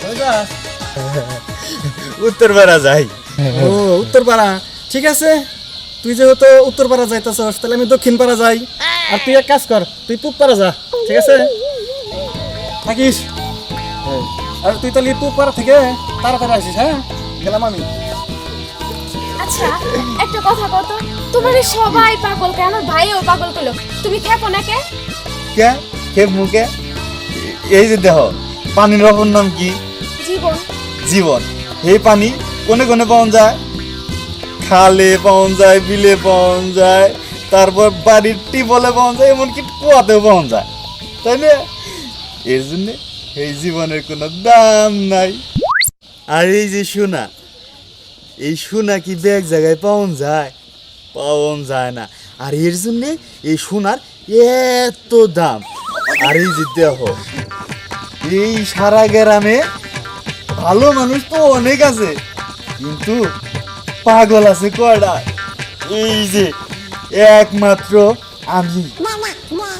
উত্তরপাড়া যাই। ও উত্তরপাড়া। ঠিক আছে? তুই যেহেতু উত্তরপাড়া যাইতেছস তাহলে আমি দক্ষিণপাড়া যাই। আর তুই এক কাজ কর তুই পূবপাড়া যা ঠিক আছে? থাকিস? আর তুই তাহলে পূবপাড়া থেকে তাড়াতাড়ি আসিস হ্যাঁ? গেলাম আমি। আচ্ছা একটা কথা কত তোমার এই সবাই পাগল কে আমার ভাইও পাগল করল তুমি খেপো না কে? কে? কে? মুখে এই যে দেহ পানির অপর নাম কি? জীবন। এই পানি, কোনে কোনে পাওয়া যায়? খালে পাওয়া যায়, বিলে পাওয়া যায়, তারপর বাড়ির টিপলে পাওয়া যায়, এমনকি কুয়াতেও পাওয়া যায়। তাই না? এর জন্য এই জীবনের কোনো দাম নাই। আর এই যে সোনা, এই সোনা কি ব্যাগ জায়গায় পাওয়া যায়? পাওয়া যায় না। আর এর জন্য এই সোনার এত দাম। আর এই যে দেহ, এই সারা গ্রামে ভালো মানুষ তো অনেক আছে কিন্তু পাগল আছে কয়টা? এই যে একমাত্র আমি।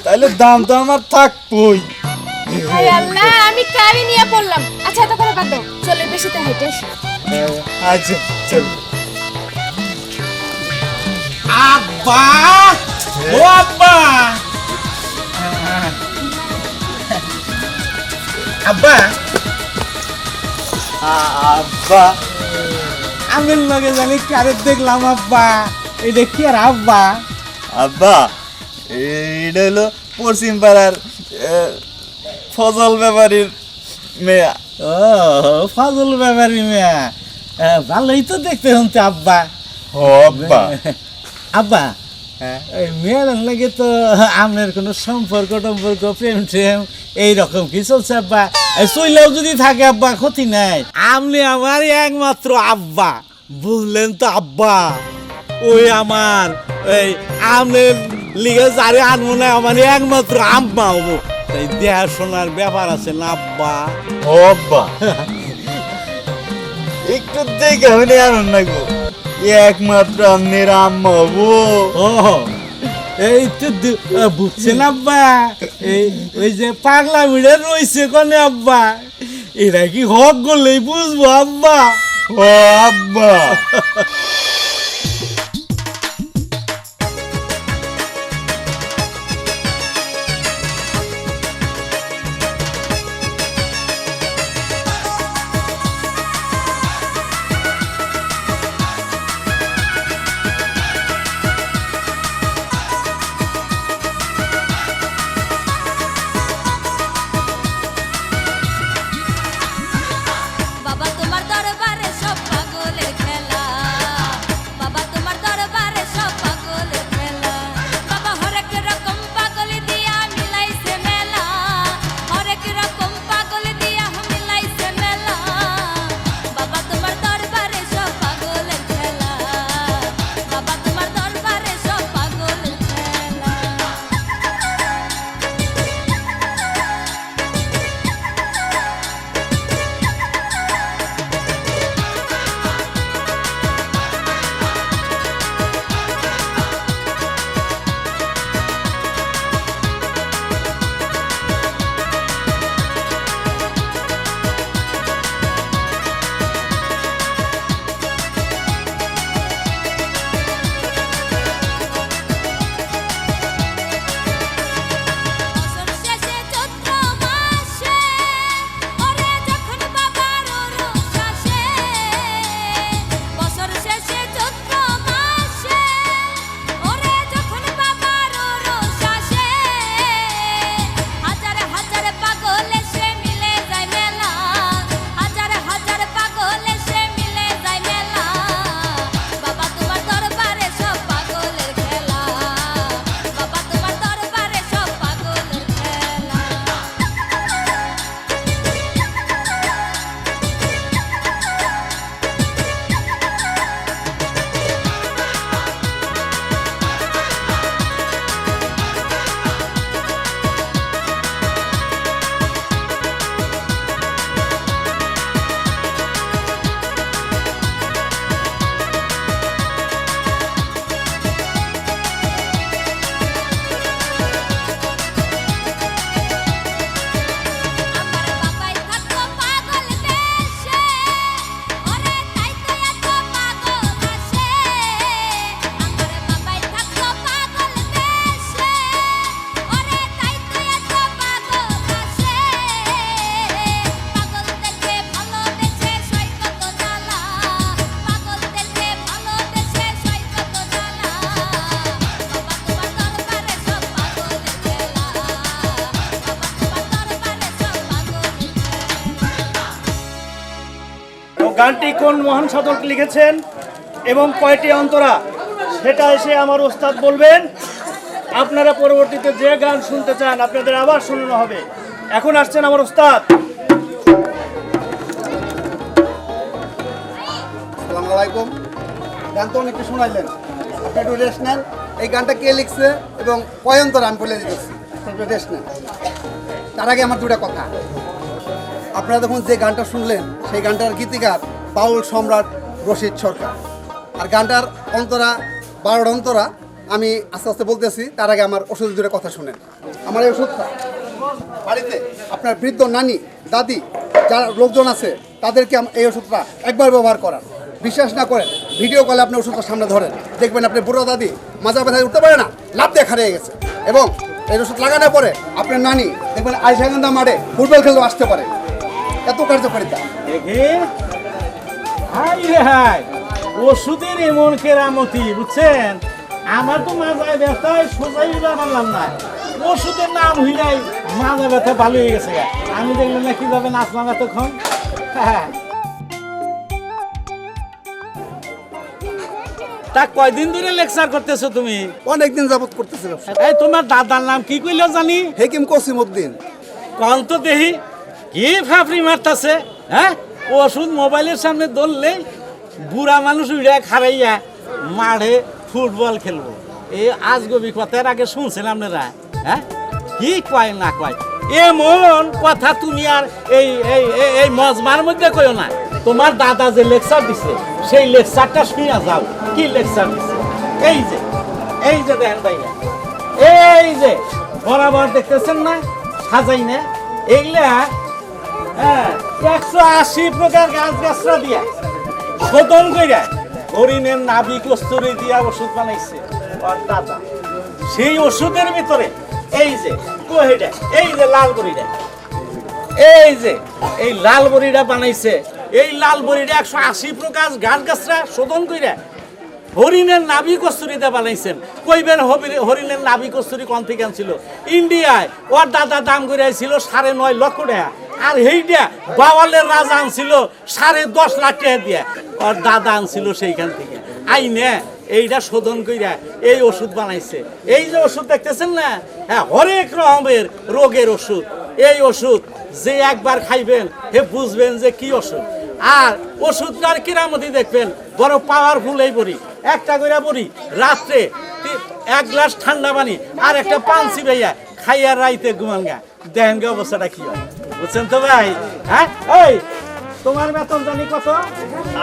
তাহলে দাম তো আমার থাকবই আল্লাহ আমি কারি নিয়ে পড়লাম? আচ্ছা করে বাদ দাও। চলে বেশি তো হেঁটে আচ্ছা চল। আব্বা! ও আব্বা! আব্বা! আব্বা। আমি লগে জানি কারে দেখলাম আব্বা। এটা কি আর আব্বা? আব্বা এটা হলো পশ্চিম পাড়ার ফজল ব্যাপারীর মেয়া। ও ফাজল ব্যাপারি মেয়া। ভালোই তো দেখতে হতে আব্বা। ও আব্বা। আব্বা মেয়ের লাগে তো আপনার কোনো সম্পর্ক টম্পর্ক প্রেম ট্রেম এইরকম কি চলছে আব্বা? চইলেও যদি থাকে আব্বা ক্ষতি নাই। আপনি আমার একমাত্র আব্বা। বুঝলেন তো আব্বা? ওই আমার এই আপনার লিগে যারে আনব না আমার একমাত্র আব্বা হব। এই দেখাশোনার ব্যাপার আছে না আব্বা? ও আব্বা। একটু দেখে হলে আনন্দ লাগবো। একমাত্র আপনার আম্মা হব ও এই তো বুঝছেন আব্বা? এই ওই যে পাগলা ভিড়ে রয়েছে কনে আব্বা? এরা কি হক করলেই বুঝব আব্বা? ও আব্বা। গানটি কোন মহান সাধক লিখেছেন এবং কয়টি অন্তরা? সেটা এসে আমার ওস্তাদ বলবেন। আপনারা পরবর্তীতে যে গান শুনতে চান, আপনাদের আবার শোনানো হবে। এখন আসছেন আমার ওস্তাদ। আলাইকুম। গান তো শোনাইলেন। এই গানটা কে লিখছে এবং তার আগে আমার দুটা আপনারা যখন যে গানটা শুনলেন, সেই গানটার গীতিকার বাউল সম্রাট রশিদ সরকার। আর গানটার অন্তরা, বারোর অন্তরা, আমি আস্তে আস্তে বলতেছি, তার আগে আমার ওষুধ দুটো কথা শুনেন। আমার এই ওষুধটা বাড়িতে আপনার বৃদ্ধ নানি, দাদি, যারা লোকজন আছে, তাদেরকে এই ওষুধটা একবার ব্যবহার করান। বিশ্বাস না করেন ভিডিও কলে আপনি ওষুধটা সামনে ধরেন। দেখবেন আপনি বুড়ো দাদি মাজা ব্যথায় উঠতে পারে না লাভ দিয়ে হারিয়ে গেছে। এবং এই ওষুধ লাগানোর পরে আপনার নানি, দেখবেন আইসাগন্ধা মাঠে ফুটবল খেলতেও আসতে পারে। এত কার্যকারিতা। দেখে। হাই রে হাই ওষুধের এমন কেরামতি বুঝছেন? আমার তো মাথায় ব্যথা হয় সোজাই পারলাম না। ওষুধের নাম হইলাই মাজা ব্যথা ভালো হয়ে গেছে আমি দেখলাম না কীভাবে নাচলাম এতক্ষণ? হ্যাঁ। তা কয়দিন ধরে লেকচার করতেছো তুমি? অনেকদিন যাবত করতেছে এই তোমার দাদার নাম কি কইলো জানি? হেকিম কসিম উদ্দিন কল তো দেহি কি ফাফড়ি মারতাছে হ্যাঁ? ওষুধ মোবাইলের সামনে ধরলে বুড়া মানুষ উড়ে খারাইয়া মাঠে ফুটবল খেলব। এই আজগবি কথার আগে শুনছেন আপনারা? হ্যাঁ? কি কয় না কয়? এমন কথা তুমি আর এই এই, এই- মজমার মধ্যে কইও না। তোমার দাদা যে লেকচার দিছে, সেই লেকচারটা শুনিয়া যাও। কি লেকচার দিছে? এই যে এই যে দেখেন ভাইয়া। এই যে, বরাবর দেখতেছেন না? সাজাই না। এইগুলা হ্যাঁ একশো আশি প্রকার গাছ গাছরা দিয়া শোধন কইরা হরিণের নাভি কস্তুরি দিয়া ওষুধ বানাইছে। সেই ওষুধের ভিতরে এই যে কোহেটা এই যে লাল বড়িটা এই যে, এই লাল বড়িটা বানাইছে। এই লাল বড়িটা একশো আশি প্রকার গাছ গাছরা শোধন কইরা হরিণের নাভি কস্তুরিতে বানাইছেন। কইবেন হরিণের নাভি কস্তুরি কোন থেকে আনছিল? ইন্ডিয়ায়। ওর দাদা দাম করে ছিল সাড়ে নয় লক্ষ টাকা। আর সেইটা বাওয়ালের রাজা আনছিল সাড়ে দশ লাখ টাকা দিয়ে। ওর দাদা আনছিল সেইখান থেকে। আইনে এইটা শোধন কইরা এই ওষুধ বানাইছে। এই যে ওষুধ দেখতেছেন না? হ্যাঁ হরেক রকমের রোগের ওষুধ। এই ওষুধ যে একবার খাইবেন, হে বুঝবেন যে কি ওষুধ। আর ওষুধটার কিরামতি দেখবেন, বড় পাওয়ারফুল এই বড়ি। একটা করে বড়ি, রাত্রে এক গ্লাস ঠান্ডা পানি আর একটা পানসি ভাইয়া খাইয়া রাইতে ঘুমান গা অবস্থাটা কি হয়? বুঝছেন তো ভাই? হ্যাঁ? এই তোমার বেতন জানি কত?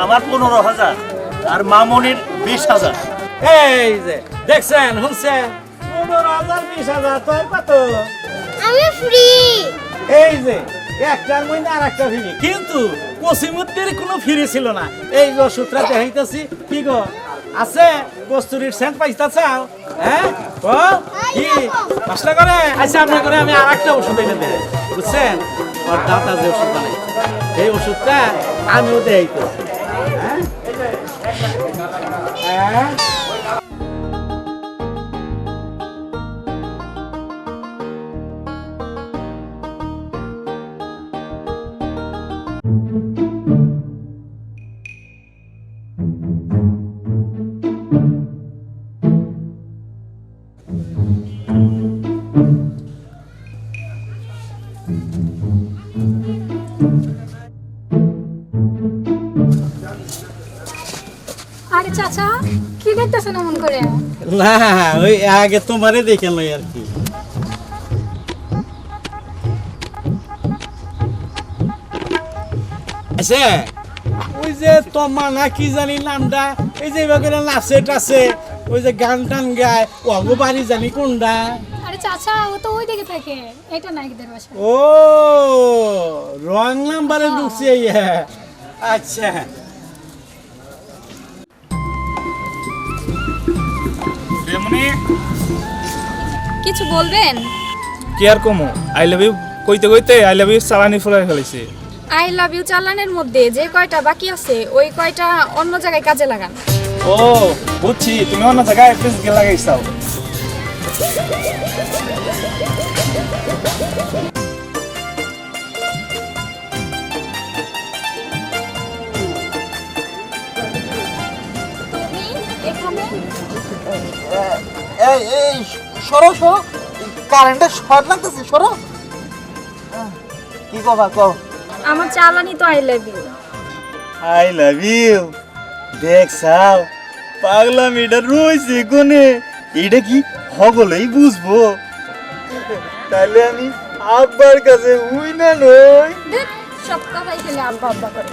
আমার পনেরো হাজার আর মামনির বিশ হাজার। এই যে দেখছেন শুনছেন? পনেরো হাজার বিশ হাজার তোর কত? আমি ফ্রি এই যে একটার মধ্যে আর একটা ফিরি কিন্তু কসিমুদ্দের কোনো ফিরি ছিল না। এই যে ওষুধটা দেখাইতেছি কি গো? আছে কস্তুরির সেন্ট পাইতা চাও? হ্যাঁ? ও কি? পাঁচটা করে আচ্ছা আপনার করে আমি আর একটা ওষুধ এনে দেয় বুঝছেন? ওর দাদা যে ওষুধ বানাই এই ওষুধটা আমিও দেখাইতেছি হ্যাঁ হ্যাঁ আরে করে। না ওই আগে তোমারে দেখে লই আর কি। ওই যে তোমা না কি জানি নামটা এই যে এবার নাচে টাচে ওই যে গান টান গায় ওগো বাড়ি জানি কোনটা? আরে চাচা ও তো ওই দিকে থাকে এটা নাইকদের বাসা। ও রং নাম্বারে ঢুকছে ইয়ে। আচ্ছা কিছু বলবেন? কি আর কমো? আই লাভ ইউ কইতে কইতে আই লাভ ইউ চালানি ফুলাই ফেলাইছে। আই লাভ ইউ চালানের মধ্যে যে কয়টা বাকি আছে ওই কয়টা অন্য জায়গায় কাজে লাগান। ও বুঝছি তুমি অন্য জায়গায় ফেসকে লাগাইছাও। এই এই সরো সরো। কারেন্টের শর্ট লাগতেছে সরো। কি কবা কও। আমার চালানি তো I love you. I love you. দেখ সাও পাগলাম এটা রয়েছে কোনে এটা কি হগলেই বুঝব? তাহলে আমি আব্বার কাছে হুই না নই। সব কথাই খেলে আব্বা আব্বা করে।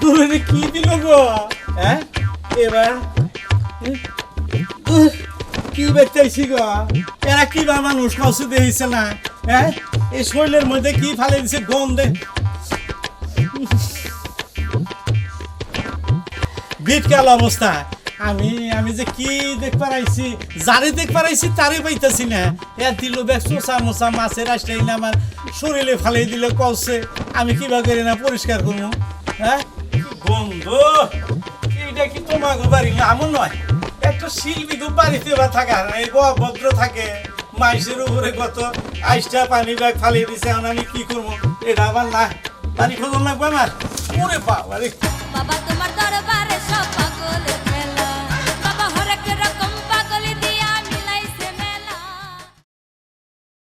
দূরে কি দিল গো হ্যাঁ এবার উহ, কি বেচাইছি গো। এরা কি বা মানুষ কাউসে দিয়েছে না হ্যাঁ? এই শরীরের মধ্যে কি ফালে দিছে গন্ধে বিটকাল অবস্থা। আমি আমি যে কি দেখ পারাইছি, যারে দেখ পারাইছি তারে পাইতাছি না। এ দিল বেশ চোষা মোসা মাছের আসলেই না আমার শরীরে ফালাই দিলে কলসে আমি কিবা করি না, পরিষ্কার করব হ্যাঁ? কি গন্ধ! এইটা কি তোমাকে বাড়ি না এমন নয়? একটা শিল্পী তো বাড়িতে বা থাকার নাই ভদ্র থাকে, মাইসের উপরে কত আইসটা পানি ব্যাগ ফালিয়ে দিছে, এখন আমি কি করব? এটা আবার না পানি খোঁজন লাগবে আমার ওরে বাবা বাবা, তোমার দরবারে সব